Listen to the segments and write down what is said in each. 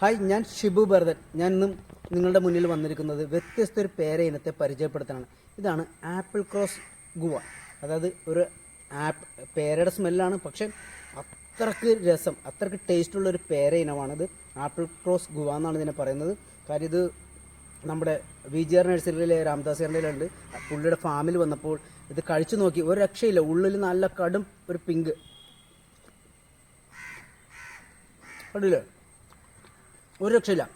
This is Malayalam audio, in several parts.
ഹായ് ഞാൻ ഷിബു ഭരതൻ. ഞാൻ ഇന്നും നിങ്ങളുടെ മുന്നിൽ വന്നിരിക്കുന്നത് വ്യത്യസ്ത ഒരു പേര ഇനത്തെ പരിചയപ്പെടുത്താനാണ്. ഇതാണ് ആപ്പിൾ ക്രോസ് ഗുവ. അതായത് ഒരു ആപ്പ് പേരയുടെ സ്മെല്ലാണ് പക്ഷേ അത്രയ്ക്ക് രസം അത്രയ്ക്ക് ടേസ്റ്റുള്ള ഒരു പേര ഇനമാണിത്. ആപ്പിൾ ക്രോസ് ഗുവ എന്നാണ് ഇതിനെ പറയുന്നത്. കാര്യം ഇത് നമ്മുടെ വി ജി ആർ നഴ്സറിയിലെ രാംദാസ് ചേട്ടനിലുണ്ട്. പുള്ളിയുടെ ഫാമിൽ വന്നപ്പോൾ ഇത് കഴിച്ചു നോക്കി. ഒരു രക്ഷയില്ല ഉള്ളിൽ നല്ല കടും ഒരു പിങ്ക്. കണ്ടില്ലേ? ഒരു രക്ഷയില്ല.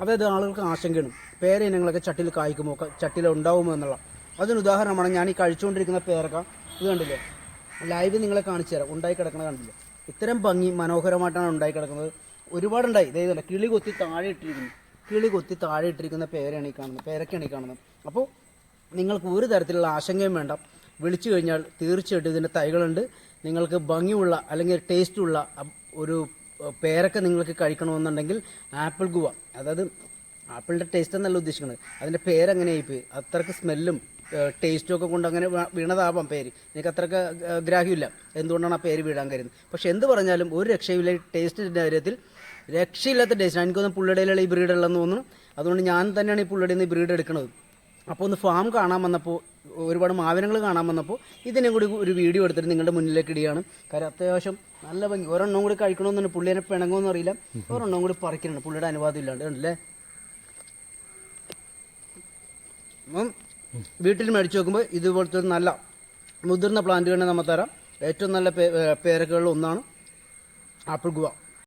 അതായത് ആളുകൾക്ക് ആശങ്കയാണ്. പേര ഇനങ്ങളൊക്കെ ചട്ടിയിൽ കായ്ക്കുമോ? ചട്ടിൽ ഉണ്ടാവുമോ എന്നുള്ള. അതിന് ഉദാഹരണമാണ് ഞാൻ ഈ കഴിച്ചുകൊണ്ടിരിക്കുന്ന പേരക്ക. ഇത് കണ്ടില്ലേ? ലൈവ് നിങ്ങളെ കാണിച്ചു തരാം. ഉണ്ടായി കിടക്കുന്നത് കണ്ടില്ല? ഇത്തരം ഭംഗി മനോഹരമായിട്ടാണ് ഉണ്ടായി കിടക്കുന്നത്. ഒരുപാടുണ്ടായി. ഇതായത് കിളി കൊത്തി താഴെ ഇട്ടിരിക്കുന്നു. കിളി കൊത്തി താഴെ ഇട്ടിരിക്കുന്ന പേരയാണ് ഈ കാണുന്നത്. പേരക്കാണ് ഈ കാണുന്നത്. അപ്പോൾ നിങ്ങൾക്ക് ഒരു തരത്തിലുള്ള ആശങ്കയും വേണ്ട. വിളിച്ചു കഴിഞ്ഞാൽ തീർച്ചയായിട്ടും ഇതിന്റെ തൈകളുണ്ട്. നിങ്ങൾക്ക് ഭംഗിയുള്ള അല്ലെങ്കിൽ ടേസ്റ്റുള്ള ഒരു പേരക്ക നിങ്ങൾക്ക് കഴിക്കണമെന്നുണ്ടെങ്കിൽ ആപ്പിൾ ഗുവ. അതായത് ആപ്പിളിന്റെ ടേസ്റ്റ് എന്നല്ല ഉദ്ദേശിക്കുന്നത്. അതിന്റെ പേരെങ്ങനെയായിപ്പോയി അത്രയ്ക്ക് സ്മെല്ലും ടേസ്റ്റും ഒക്കെ കൊണ്ട് അങ്ങനെ വീണതാവാം പേര്. എനിക്ക് അത്രയ്ക്ക് ഗ്രാഹ്യമില്ല. എന്തുകൊണ്ടാണ് ആ പേര് വീഴാൻ കരുതുന്നത്? പക്ഷെ എന്ത് പറഞ്ഞാലും ഒരു രക്ഷയില്ല ടേസ്റ്റിന്റെ കാര്യത്തിൽ. രക്ഷയില്ലാത്ത ടേസ്റ്റ് എനിക്കൊന്നും പുള്ളിടയിലുള്ള ഈ ബ്രീഡ് ഉള്ളതെന്ന് തോന്നുന്നു. അതുകൊണ്ട് ഞാൻ തന്നെയാണ് ഈ പുള്ളിയുടെ നിന്ന് ഈ ബ്രീഡ് എടുക്കുന്നത്. അപ്പോൾ ഒന്ന് ഫാം കാണാൻ വന്നപ്പോൾ ഒരുപാട് മാവിനങ്ങൾ കാണാൻ വന്നപ്പോൾ ഇതിനെ കൂടി ഒരു വീഡിയോ എടുത്തിട്ട് നിങ്ങളുടെ മുന്നിലേക്ക് ഇടിയാണ് കാര്യം അത്യാവശ്യം നല്ല ഭംഗി. ഒരെണ്ണം കൂടി കഴിക്കണമെന്നുണ്ട്. പുള്ളിനെ പിണങ്ങുമെന്ന് അറിയില്ല ഒരെണ്ണം കൂടി പറിക്കുന്നുണ്ട്. പുള്ളിയുടെ അനുവാദം ഇല്ലാണ്ട്. ഉണ്ടല്ലേ അപ്പം വീട്ടിൽ മേടിച്ച് നോക്കുമ്പോൾ ഇതുപോലത്തെ ഒരു നല്ല മുതിർന്ന പ്ലാന്റുകളെ നമ്മൾ തരാം. ഏറ്റവും നല്ല പേരക്കുകളിൽ ഒന്നാണ് ആപ്പിൾ ഗുവ.